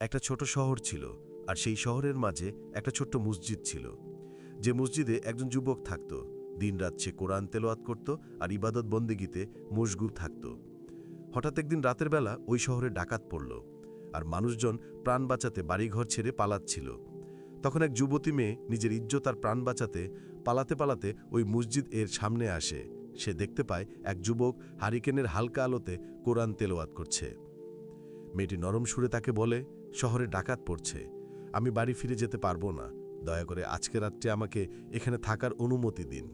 একটা ছোট শহর ছিল আর সেই শহরের মাঝে একটা ছোট্ট মসজিদ ছিল। যে মসজিদে একজন যুবক থাকত। দিনরাত সে কোরআন তেলোয়াত করত আর ইবাদত বন্দেগিতে মশগুল থাকত। হঠাৎ একদিন রাতের বেলা ওই শহরে ডাকাত পড়ল আর মানুষজন প্রাণ বাঁচাতে বাড়িঘর ছেড়ে পালাচ্ছিল। তখন এক যুবতী মেয়ে নিজের ইজ্জত আর প্রাণ বাঁচাতে পালাতে পালাতে ওই মসজিদ এর সামনে আসে। সে দেখতে পায় এক যুবক হারিকেনের হালকা আলোতে কোরআন তেলোয়াত করছে। মেয়েটি নরম সুরে তাকে বলে শহরে ডাকাত পড়ছে। আমি বাড়ি ফিরে যেতে পারব না। দয়া করে আজকে রাত্রে আমাকে এখানে থাকার অনুমতি দিন।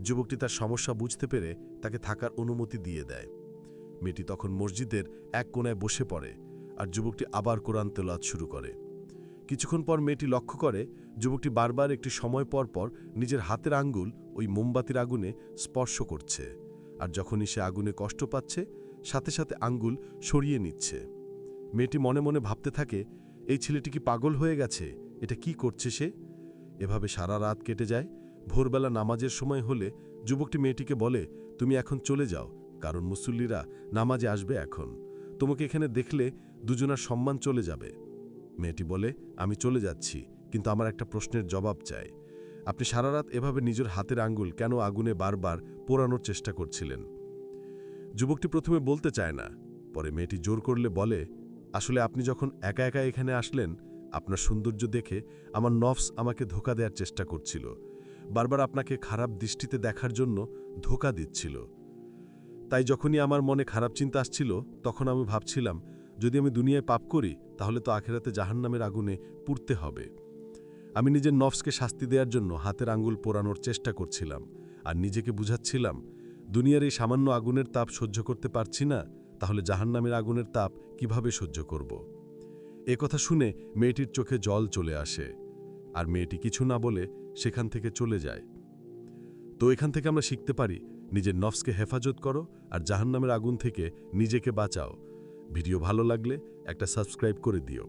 যুবকটি তার সমস্যা বুঝতে পেরে তাকে থাকার অনুমতি দিয়ে দেয়। মেয়েটি তখন মসজিদের এক কোণায় বসে পড়ে আর যুবকটি আবার কোরআন তেলাওয়াত শুরু করে। কিছুক্ষণ পর মেয়েটি লক্ষ্য করে যুবকটি বারবার একটি সময় পর পর নিজের হাতের আঙ্গুল ওই মোমবাতির আগুনে স্পর্শ করছে। আর যখনই সে আগুনে কষ্ট পাচ্ছে, সাথে সাথে আঙ্গুল সরিয়ে নিচ্ছে। মেয়েটি মনে মনে ভাবতে থাকে, এই ছেলেটি কি পাগল হয়ে গেছে? এটা কি করছে সে? এভাবে সারা রাত কেটে যায়। ভোরবেলা নামাজের সময় হলে যুবকটি মেয়েটিকে বলে, তুমি এখন চলে যাও, কারণ মুসল্লিরা নামাজে আসবে এখন। তোমাকে এখানে দেখলে দুজনার সম্মান চলে যাবে। মেয়েটি বলে, আমি চলে যাচ্ছি, কিন্তু আমার একটা প্রশ্নের জবাব চাই। আপনি সারা রাত এভাবে নিজের হাতের আঙ্গুল কেন আগুনে বারবার পোড়ানোর চেষ্টা করছিলেন? যুবকটি প্রথমে বলতে চায় না, পরে মেয়েটি জোর করলে বলে আসলে আপনি যখন একা একা এখানে আসলেন, আপনার সৌন্দর্য দেখে আমার নফস আমাকে ধোকা দেওয়ার চেষ্টা করছিল। বারবার আপনাকে খারাপ দৃষ্টিতে দেখার জন্য ধোকা দিচ্ছিল। তাই যখনই আমার মনে খারাপ চিন্তা আসছিল, তখন আমি ভাবছিলাম, যদি আমি দুনিয়ায় পাপ করি, তাহলে তো আখেরাতে জাহান্নামের আগুনে পুড়তে হবে। আমি নিজের নফসকে শাস্তি দেওয়ার জন্য হাতের আঙ্গুল পোড়ানোর চেষ্টা করছিলাম, আর নিজেকে বুঝাচ্ছিলাম, দুনিয়ার এই সামান্য আগুনের তাপ সহ্য করতে পারছি না তাহলে জাহান্নামের আগুনের তাপ কীভাবে সহ্য করব? কথা শুনে মেয়েটির চোখে জল চলে আসে, আর মেয়েটি কিছু না বলে সেখান থেকে চলে যায়। তো এখান থেকে আমরা শিখতে পারি, নিজের নফসকে হেফাজত করো আর জাহান্নামের আগুন থেকে নিজেকে বাঁচাও। ভিডিও ভালো লাগলে একটা সাবস্ক্রাইব করে দিও।